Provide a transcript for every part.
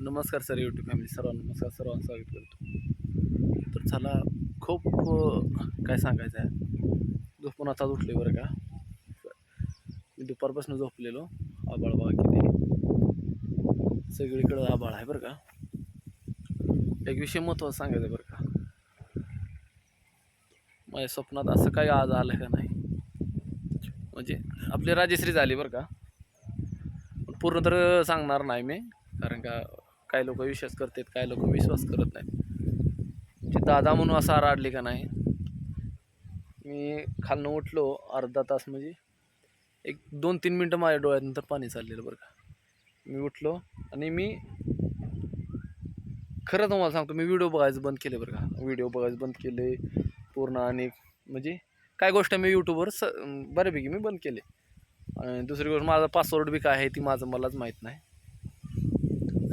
नमस्कार sir YouTube family सर्वांना नमस्कार सर्वांना स्वागत करतो. तर चला खूप काय सांगायचं आहे? झोपून आता उठले बरं का? मी दुपारपासून झोपलेलो आबाळ बघा किती. सगळीकडं आबाळ आहे बरं का? एक विषय महत्त्वाचा सांगायचं आहे बरं का? माझ्या स्वप्नात असं काही आज आलं का नाही? म्हणजे आपली राजश्री झाली बरं का? पण पूर्ण तर सांगणार नाही मी कारण का काही लोक विश्वास करतात काय लोक विश्वास करत नाहीत. ते दादा म्हणून असं आराडली का नाही? मी खालनं उठलो अर्धा तास म्हणजे एक दोन तीन मिनटं माझ्या डोळ्यानंतर पाणी चाललेलं बरं का. मी उठलो आणि मी खरं तुम्हाला सांगतो मी व्हिडिओ बघायचं बंद केले बरं का. व्हिडिओ बघायचं बंद केले पूर्ण आणि म्हणजे काय गोष्ट मी यूट्यूबवर स बऱ्यापैकी मी बंद केले आणि दुसरी गोष्ट माझा पासवर्ड बी काय आहे ती माझं मलाच माहीत नाही.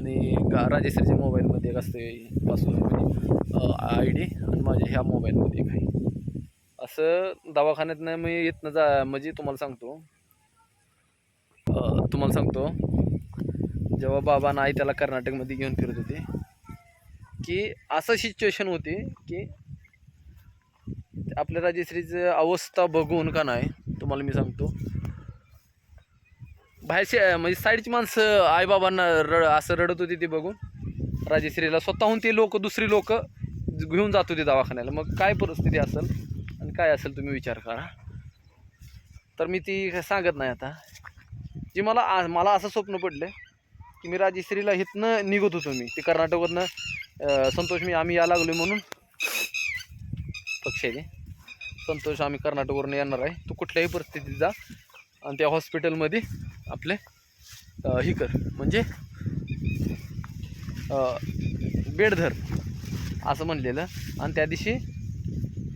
आणि गा राजेश्रीच्या मोबाईलमध्ये एक असते पासवर्ड म्हणजे आय डी आणि माझ्या ह्या मोबाईलमध्ये एक आहे. असं दवाखान्यातनं मी येतनं जा म्हणजे तुम्हाला सांगतो. तुम्हाला सांगतो. जेव्हा बाबा नाही त्याला कर्नाटकमध्ये घेऊन फिरत होते की असं सिच्युएशन होती की आपल्या राजेश्रीचं अवस्था बघून का नाही तुम्हाला मी सांगतो. बाहेरचे म्हणजे साईडची माणसं आईबाबांना रड असं रडत होती ती बघून. राजेश्रीला स्वतःहून ते लोक दुसरी लोक घेऊन जात होती दवाखान्याला. मग काय परिस्थिती असेल आणि काय असेल तुम्ही विचार करा. तर मी ती काय सांगत नाही आता. जी मला आ- मला असं स्वप्न पडलं की मी राजेश्रीला इथनं निघत होतो मी. ते कर्नाटकमधनं संतोष मी आम्ही या लागलो म्हणून. पक्षाने. संतोष आम्ही कर्नाटकवरून येणार आहे. तू कुठल्याही परिस्थितीत जा. आणि त्या हॉस्पिटलमध्ये आपले हे ही कर. म्हणजे बेडधर बेड धर असं म्हणलेलं. आणि त्या दिवशी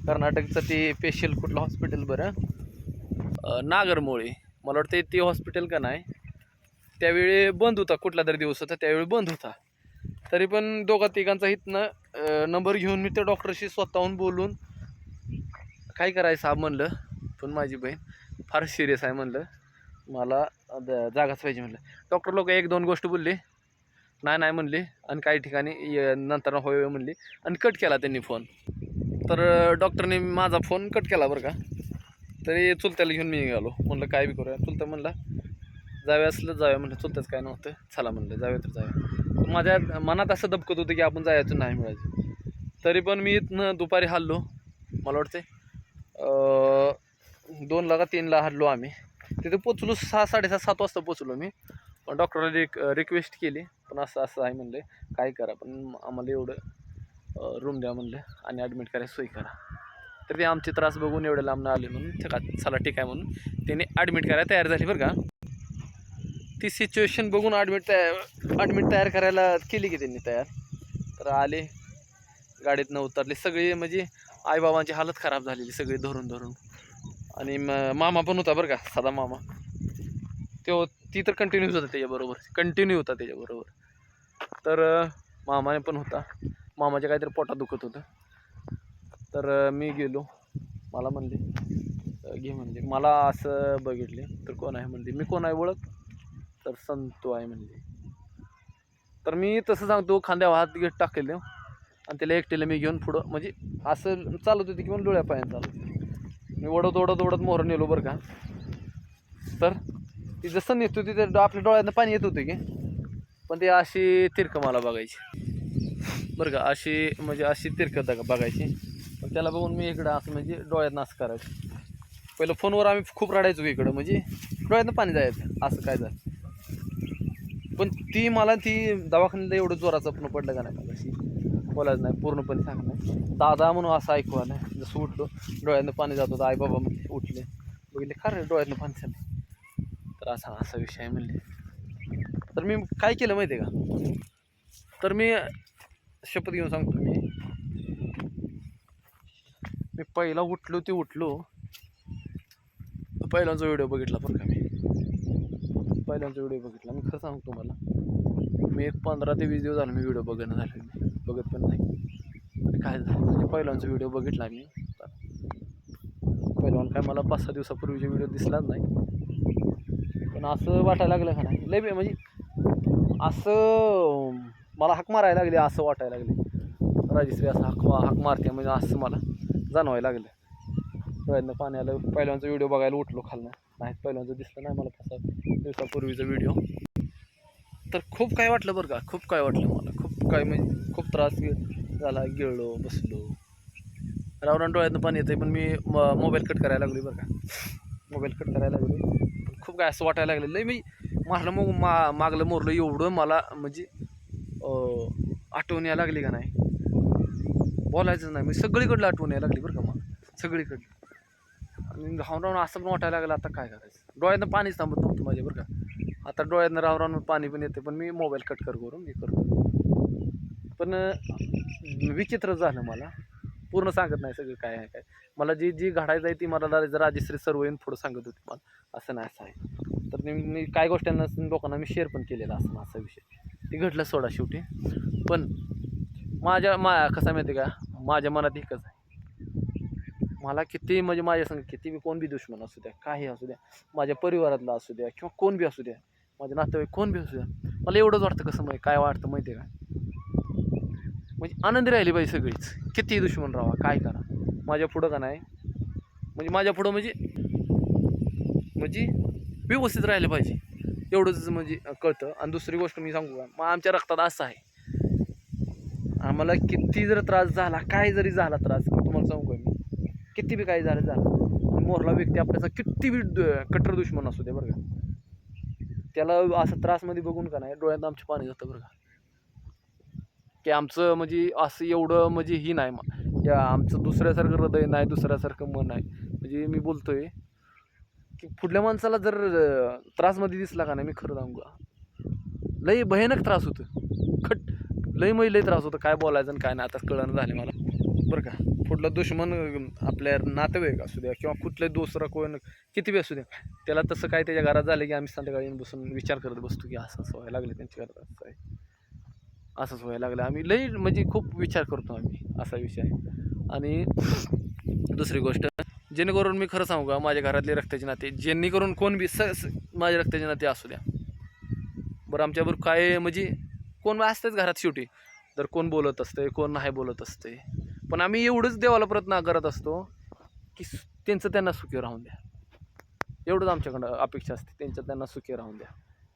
कर्नाटकचं ते स्पेशल कुठलं हॉस्पिटल बरं? नागरमोळी. मला वाटतं ते हॉस्पिटल का नाही? त्यावेळी बंद होता कुठला तरी दिवस होता त्यावेळी बंद होता. तरी पण दोघा तिघांचा इथनं नंबर घेऊन मी त्या डॉक्टरशी स्वतःहून बोलून काय करायचं साहेब म्हणलं. पण माझी बहीण फार सिरियस आहे म्हणलं. मला द- जागाच पाहिजे म्हणलं. डॉक्टर लोक एक दोन गोष्ट बोलली नाही नाही म्हणली आणि काही ठिकाणी नंतर होय होय आणि कट केला त्यांनी फोन तर डॉक्टरने माझा फोन कट केला बरं का. तरी चुलत्याला घेऊन मी निघालो. म्हणलं काय बी करूया. चुलता म्हणला जावे असलं जाऊया म्हणलं चुलत्याच काय नव्हतं. चला म्हणलं जाऊया तर जाऊया माझ्या मनात असं दबकत होतं की आपण जायचं नाही मिळायचं. तरी पण मी इथनं दुपारी हल्लो. मला वाटते दोनला का तीनला हल्लो आम्ही. तिथे पोचलो सहा साडेसात सात वाजता पोचलो मी. पण डॉक्टरला रिक रिक्वेस्ट केली. पण असं असं आहे म्हणले काय करा पण आम्हाला एवढं रूम द्या म्हणलं आणि ॲडमिट करायला सोय करा. तर ते आमचे त्रास बघून एवढं लांबनं आले म्हणून ते का चला ठीक आहे म्हणून त्याने ॲडमिट करायला तयार झाली बरं का. ती सिच्युएशन बघून ॲडमिट तया ॲडमिट तयार करायला केली की त्यांनी तयार. तर आले गाडीतनं उतरले. सगळे म्हणजे आईबाबांची हालत खराब झालेली सगळी धरून धरून आणि मामा पण होता बरं का साधा मामा. तो ती तर कंटिन्यूच होता त्याच्याबरोबर कंटिन्यू होता त्याच्याबरोबर. तर मामाने पण होता. मामाच्या काहीतरी पोटात दुखत होतं. तर मी गेलो. मला म्हणले घे म्हणले. मला असं बघितले तर कोण आहे म्हणले. मी कोण आहे ओळख? तर संतो आहे म्हणले. तर मी तसं सांगतो खांद्यावर हात घेत टाकले आणि त्याला एकटेला मी घेऊन पुढं म्हणजे असं चालत होती किंवा डोळ्या पायानं चालत होती. मी ओढत ओढत ओढत मोहर नेलो बरं का. तर ती जसं नेतो ती तर आपल्या डोळ्यातनं पाणी येत होतं की. पण ती अशी तिरकं मला बघायची. बरं का अशी म्हणजे अशी तिरकं बघायची. पण त्याला बघून मी इकडं असं म्हणजे डोळ्यातनं असं करायचं. पहिलं फोनवर आम्ही खूप रडायचो की इकडं म्हणजे डोळ्यातनं पाणी जायचं असं काय झालं. पण ती मला ती दवाखान्यात एवढं जोराचं पण पडलं का नाही मला अशी. बोलायचं नाही पूर्णपणे सांग नाही दादा म्हणून असं ऐकू आलं. जसं उठलो डोळ्यातनं पाणी जात होतं. आई बाबा म्हणले उठले. बघितले खरं डोळ्यातनं पाणी चालले तर असा असा विषय आहे म्हणले. तर मी काय केलं माहिती आहे का? तर मी शपथ घेऊन सांगतो मी. मी पहिला उठलो ते उठलो. पहिल्यांचा व्हिडिओ बघितला बरं का मी. पहिल्यांचा व्हिडिओ बघितला. मी खरं सांगतो मला मी एक पंधरा ते वीस दिवस झालं मी व्हिडिओ बघणं झाले मी बघत पण नाही. काय झालं? म्हणजे पहिल्यांचा व्हिडिओ बघितला मी. पहिल्यान काय मला पाच सहा दिवसापूर्वीचा व्हिडिओ दिसलाच नाही. पण असं वाटायला लागलं का नाही? लय म्हणजे असं मला हाक मारायला लागली असं वाटायला लागले. राजश्री असं हाक हाक मारते म्हणजे असं मला जाणवायला लागलं. पहिल्यांदा पाणी आलं पहिल्यांचा व्हिडिओ बघायला उठलो खालनं. नाही पहिल्यांचं दिसलं नाही मला पाच दिवसापूर्वीचा व्हिडिओ. तर खूप काय वाटलं बरं का? खूप काय वाटलं मला? खूप काय म्हणजे खूप त्रास झाला गिळलो बसलो. रावरान डोळ्यातनं पाणी येतं पण मी मोबाईल कट करायला लागली बरं का. मोबाईल कट करायला लागली पण खूप काय असं वाटायला लागलं लई मी मारलं मग मा मागलं मोरलं एवढं मला म्हणजे आठवण यायला लागली का नाही? बोलायचं नाही. मी सगळीकडलं आठवण यायला लागली बरं का मला सगळीकडलं. आणि राहून राहून असं पण वाटायला लागलं आता काय करायचं? डोळ्यातनं पाणीच थांबत नव्हतं माझ्या बरं का. आता डोळ्यातनं राहून राहून पाणी पण येते पण मी मोबाईल कट कर करून हे करतो पण विचित्र झालं मला. पूर्ण सांगत नाही सगळं काय आहे काय. मला जी जी घडायचं आहे ती मला रा- राजश्री सर्व येऊन पुढं सांगत होती मला असं नाही असं आहे. तर मी मी काय गोष्टींना लोकांना मी शेअर पण केलेला असं असा विषय. ते घडलं सोडा शेवटी. पण माझ्या मा कसं माहिती का? माझ्या मनात एकच आहे. मला किती म्हणजे माझ्या संग किती बी कोण बी दुश्मन असू द्या काही असू द्या माझ्या परिवारातला असू द्या किंवा कोण बी असू द्या माझे नातेवाईक कोण बी असू द्या मला एवढंच वाटतं कसं माहिती काय वाटतं माहिती आहे का? म्हणजे आनंदी राहिली पाहिजे सगळीच. किती दुश्मन राहा काय करा? माझ्या पुढं का नाही? म्हणजे माझ्या पुढं म्हणजे म्हणजे व्यवस्थित राहिले पाहिजे. एवढंच म्हणजे कळतं. आणि दुसरी गोष्ट मी सांगू का? मग आमच्या रक्तात असं आहे. आम्हाला किती जर त्रास झाला काय जरी झाला त्रास तुम्हाला सांगू का मी? किती बी काय झालं झालं. मोरला व्यक्ती आपल्याचा किती बी कट्टर दुश्मन असू दे बरं का. त्याला असं त्रासमध्ये बघून का नाही? डोळ्यात आमचे पाणी जातं बरं का. की आमचं म्हणजे असं एवढं म्हणजे ही नाही मग. या आमचं दुसऱ्यासारखं हृदय नाही दुसऱ्यासारखं मन आहे म्हणजे मी बोलतो आहे की पुढल्या माणसाला जर त्रासमध्ये दिसला का नाही मी खरं सांगू का? लई भयानक त्रास होतं खट लई मग लई त्रास होतो काय बोलायचं आणि काय नाही आता कळणं झाले मला. बरं का? कुठला दुश्मन आपल्या नातेवाईक असू द्या किंवा कुठलंही दुसरा कोण किती बी असू द्या त्याला तसं काय त्याच्या घरात झालं की आम्ही संध्याकाळी येऊन बसून विचार करत बसतो की असं असं व्हायला लागलं त्यांच्या घरात असं आहे. असंच व्हायला लागलं. आम्ही लई म्हणजे खूप विचार करतो आम्ही असा विषय आणि दुसरी गोष्ट जेणेकरून मी खरं सांगू का माझ्या घरातले रक्ताचे नाते जेणेकरून कोण बी स माझे रक्ताचे नाते असू द्या. बरं आमच्याबरोबर काय म्हणजे कोण असतेच घरात शेवटी. तर कोण बोलत असते कोण नाही बोलत असते पण आम्ही एवढंच देवाला प्रयत्न करत असतो की त्यांचं त्यांना सुखी राहून द्या. एवढंच आमच्याकडं अपेक्षा असते त्यांचं त्यांना सुखी राहून द्या.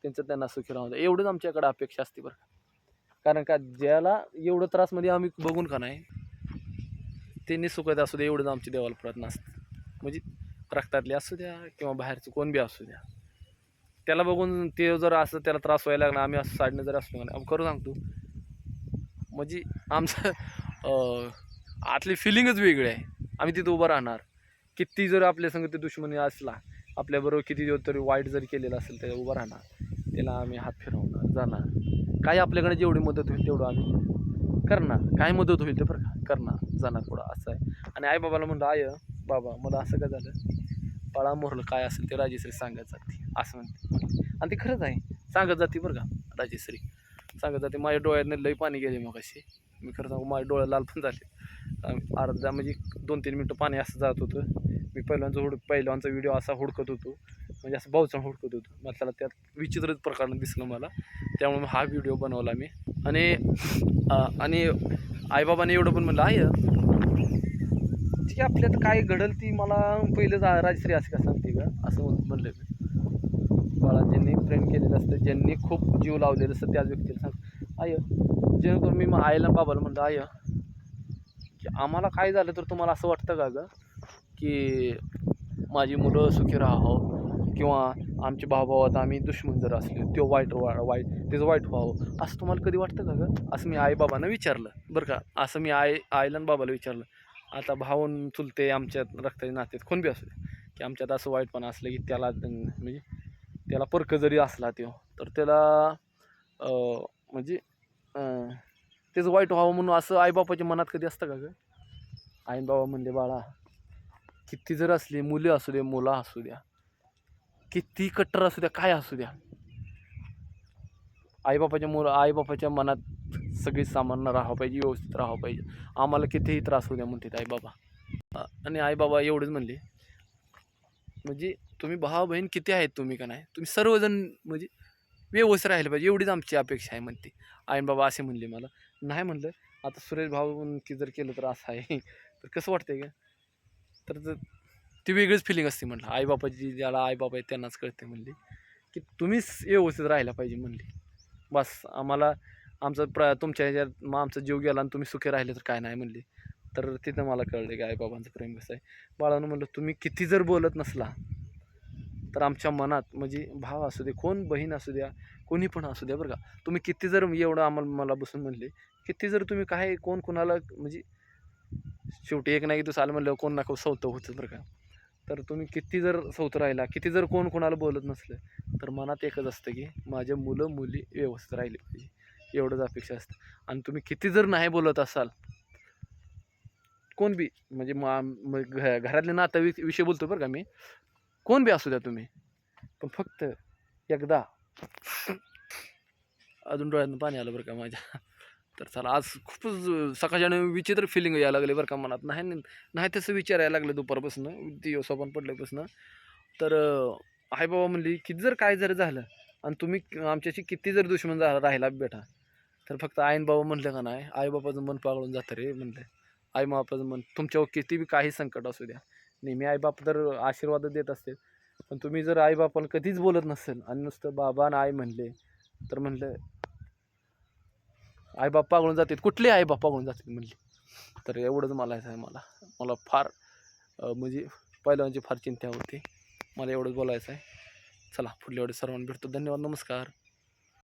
त्यांचं त्यांना सुखी राहून द्या. एवढंच आमच्याकडं अपेक्षा असते बरं कारण का ज्याला एवढं त्रासमध्ये म्हणजे आम्ही बघून का नाही त्यांनी सुखत असू द्या एवढंच आमची देवाला प्रार्थना असते म्हणजे रक्तातले असू द्या किंवा बाहेरचं कोण बी असू द्या. त्याला बघून ते जर असं त्याला त्रास व्हायला लागला आम्ही असं साडणं जर असलो का नाही आम्ही सांगतो. म्हणजे आमचं आतली फिलिंगच वेगळी आहे. आम्ही तिथं उभं राहणार. किती जर आपल्या संग ते दुश्मनी असला आपल्याबरोबर किती दिवस तरी वाईट जरी केलेलं असेल त्याला उभं राहणार. त्याला आम्ही हात फिरवणार जाणार. काय आपल्याकडे जेवढी मदत होईल तेवढं आम्ही करणार. काय मदत होईल ते बरं का? करणार जाणार पुढं असं आहे. आणि आई बाबाला म्हणलं आय बाबा मला असं काय झालं? बाळा मोरलं काय असेल ते राजेश्री सांगत जाते असं म्हणते. आणि ते खरंच आहे. सांगत जाते बरं का राजेश्री. सांगत जाते माझ्या डोळ्यातनं लई पाणी गेले मग अशी मी खरं सांगू माझे डोळे लाल पण झाले. अर्धा म्हणजे दोन तीन मिनटं पाणी असं जात होतं. मी पहिल्यांचा हुड पहिल्यांचा व्हिडिओ असा हुडकत होतो. म्हणजे असं भाऊचा हुडकत होतो मग त्याला त्यात विचित्रच प्रकारानं दिसलं मला. त्यामुळे मग हा व्हिडिओ बनवला मी. आणि आणि आईबाबाने एवढं पण म्हणलं आय ठीक आहे आपल्यात काय घडल ती मला पहिलं जा राजश्री असं का सांगते का? असं म्हण- म्हणलं मी. बाळा ज्यांनी प्रेम केलेलं असतं ज्यांनी खूप जीव लावलेलं असतं त्याच व्यक्तीला सांग. आय जेणेकरून मी मग आईला बाबाला म्हणलं आय की आम्हाला काय झालं तर तुम्हाला असं वाटतं का गं की माझी मुलं सुखी राहावं? किंवा आमचे भावाभावात आम्ही दुश्मन जर असले तो वाईट वा वाईट त्याचं वाईट व्हावं असं तुम्हाला कधी वाटतं का गं? असं मी आई बाबांना विचारलं बरं का? असं मी आई आईला बाबाला विचारलं आता भाऊन चुलते आमच्यात रक्ताच्या नात्यात कोण बी असू दे की आमच्यात असं वाईटपणा असलं की त्याला म्हणजे त्याला पर्क जरी असला तो तर त्याला म्हणजे त्याचं वाईट व्हावं म्हणून असं आईबापाच्या मनात कधी असतं का गं? आई बाबा म्हणले बाळा किती जर असली मुले असू दे मुलं असू द्या किती कट्टर असू द्या काय असू द्या. आईबापाच्या मुलं आईबापाच्या मनात सगळी सामान्य राहावं पाहिजे व्यवस्थित राहावं पाहिजे. आम्हाला कितीही त्रास होऊ द्या म्हणतात आईबाबा. आणि आईबाबा एवढंच म्हणले. म्हणजे तुम्ही भावा बहीण किती आहेत तुम्ही का नाही? तुम्ही सर्वजण म्हणजे व्यवस्थित राहिले पाहिजे एवढीच आमची अपेक्षा आहे म्हणते. आईन बाबा असे म्हणले मला. नाही म्हणलं आता सुरेश भाऊ की जर केलं तर असं आहे. तर कसं वाटतंय का तर ती वेगळीच फिलिंग असते म्हटलं. आईबापाची ज्याला आईबाबा आहे त्यांनाच कळते म्हणली. की तुम्हीच व्यवस्थित राहायला पाहिजे म्हणली. बस आम्हाला आमचं प्र तुमच्या ह्याच्यात मग आमचा जीव गेला आणि तुम्ही सुखी राहिले तर काय नाही म्हणली. तर तिथं मला कळलं की आईबाबांचं प्रेम कसं आहे. बाळानं म्हणलं तुम्ही किती जर बोलत नसला तर आमच्या मनात म्हणजे भाव असू दे कोण बहीण असू द्या कोणी पण असू द्या बरं का. तुम्ही किती जर एवढं आम्हाला मला बसून म्हणले किती जर तुम्ही काय कोण कोणाला म्हणजे शेवटी एक नाही दिवस आलं म्हणलं कोण नको सवतं होतं बरं का. तर तुम्ही किती जर सौत राहिला किती जर कोण कोणाला बोलत नसलं तर मनात एकच असतं की माझ्या मुलं मुली व्यवस्थित राहिली पाहिजे. एवढंच अपेक्षा असतं. आणि तुम्ही किती जर नाही बोलत असाल कोण बी म्हणजे मा घ- घरातले नातं वि- विषय बोलतो बरं का मी कोण बी असू द्या तुम्ही पण फक्त एकदा अजून डोळ्यातून पाणी आलं बरं का माझ्या. तर चला आज खूपच सकाळच्या विचित्र फिलिंग यायला लागले बरं का मनात. नाही नाही तसं विचार यायला लागलं दुपारपासून दिवसापण पडल्यापासून. तर आई बाबा म्हणली किती जर काय जर झालं आणि तुम्ही आमच्याशी किती जर दुश्मन झाला राहिला बेटा तर फक्त आईन बाबा म्हणलं का नाही आई बाबाचं मन पागळून जातं रे म्हणलं. आई बाबाचं मन तुमच्यावर किती बी काही संकट असू द्या. नेहमी आई बाप तर आशीर्वाद देत असते पण तुम्ही जर आई बापाला कधीच बोलत नसेल आणि नुसतं बाबा आणि आई म्हणले तर म्हणलं आई बाप पागळून जातात कुठले आई बाप पागळून जातात म्हणले. तर एवढंच मला आहे मला. मला फार म्हणजे पहिल्यांची फार चिंता होती. मला एवढंच बोलायचं आहे. चला पुढल्या वेळेस सर्वांना भेटतो. धन्यवाद. नमस्कार.